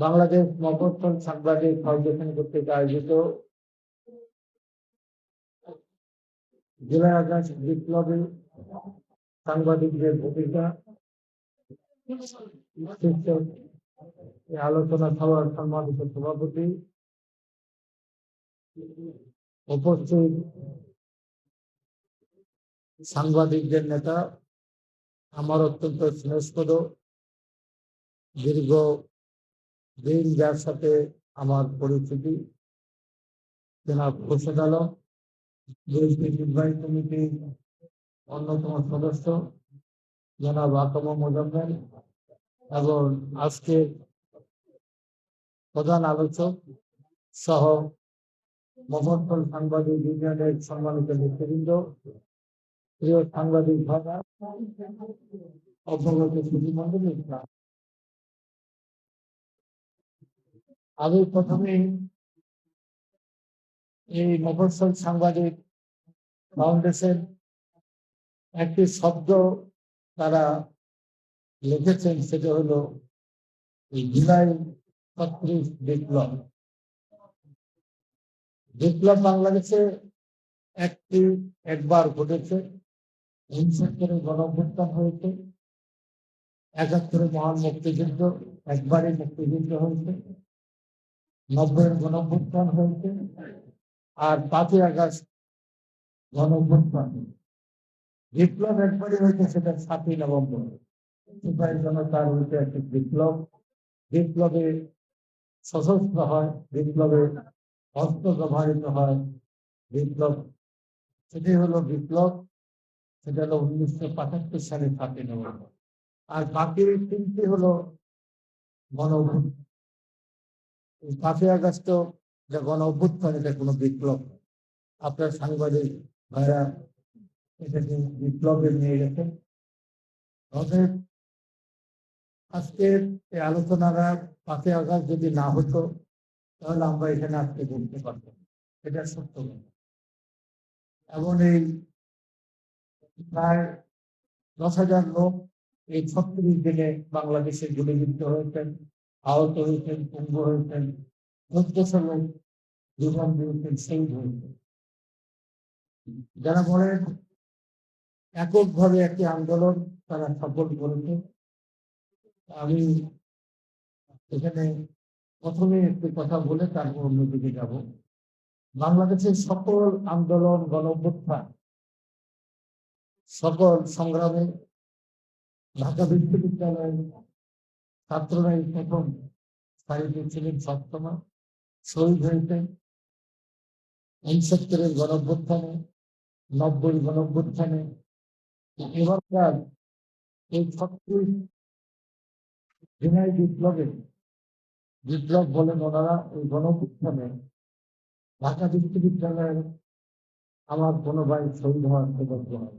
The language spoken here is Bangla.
বাংলাদেশ মফস্বল সাংবাদিক ফাউন্ডেশন কর্তৃক আয়োজিত জুলাই আগস্ট বিপ্লবী সাংবাদিকদের ভূমিকা আলোচনা সভার সম্মানিত সভাপতি উপস্থিত সাংবাদিকদের নেতা, আমার অত্যন্ত স্নেহস্পদ দীর্ঘ দিন যার সাথে আমার পরিচিতি, জনাব খোরশেদ আলম নির্বাহী কমিটির অন্যতম সদস্য, জনাব আকম মোজাম্মেল এবং আজকের প্রধান আলোচক সহ মফস্বল সাংবাদিক ইউনিয়নের সম্মানিত নেতৃবৃন্দ প্রিয় সাংবাদিক ভাষা অবগত সুধীমণ্ডল ইসলাম আমি প্রথমে এই মফস্বল সাংবাদিক ফাউন্ডেশন একটি শব্দ তারা লিখেছেন, সেটা হলো এই জুলাই ছত্রিশ বিপ্লব। বিপ্লব বাংলাদেশে একটি একবার ঘটেছে। উনসত্তরে গণ অভ্যুত্থান হয়েছে। একাত্তরে মহান মুক্তিযুদ্ধ, একবারই মুক্তিযুদ্ধ হয়েছে। নব্বইয়ের গণ অভ্যুত্থান হয়েছে আর পাঁচই আগস্ট গণ অভ্যুত্থান বিপ্লব একবারই হয়েছে সেটা সাতই নভেম্বর। সিপাহী জনতার একটি বিপ্লব। বিপ্লবে সশস্ত্র হয়, বিপ্লবে অস্ত্র ব্যবহৃত হয়, বিপ্লব। সেটাই হলো বিপ্লব। সেটা হলো উনিশশো পঁচাত্তর সালে সাতই নভেম্বর। আর বাকি তিনটি হলো গণ অভ্যুত্থান এই পাঁচই আগস্ট যা গণ অভ্যুত্থান, এটা কোনো বিপ্লব। আপনার সাংবাদিক ভাইরা এটাকে বিপ্লবে নিয়ে গেছেন। আজকের এই আলোচনাটা পাঁচই আগস্ট যদি না হতো, তাহলে আমরা এখানে আজকে বলতে পারতাম এটা সত্য কথা। এবং এই প্রায় দশ হাজার লোক এই ছত্রিশ দিনে বাংলাদেশে গুলিবিদ্ধ হয়েছেন। আহত হয়েছেন পঙ্গু হয়েছেন চোদ্দশো লোক জীবন দিয়েছেন হয়েছেন যারা বলেন এককভাবে একটি আন্দোলন তারা সফল করেছে, আমি এখানে প্রথমে একটি কথা বলে তারপর অন্যদিকে যাব। বাংলাদেশের সকল আন্দোলন গণ অভ্যুত্থান সকল সংগ্রামে ঢাকা বিশ্ববিদ্যালয়ের ছাত্ররাই প্রথম সারিতে ছিলেন সপ্তমা, শহীদ হয়েছেন। উনসত্তরের গণ অভ্যুত্থানে নব্বই গণ অভ্যুত্থানে এবারকার এই ছত্রিশ দিনের বিপ্লবে, বিপ্লব বলেন ওনারা ওই গণ অভ্যুত্থানে ঢাকা বিশ্ববিদ্যালয়ের আমার কোনো ভাই শহীদ হওয়ার সৌভাগ্য হয়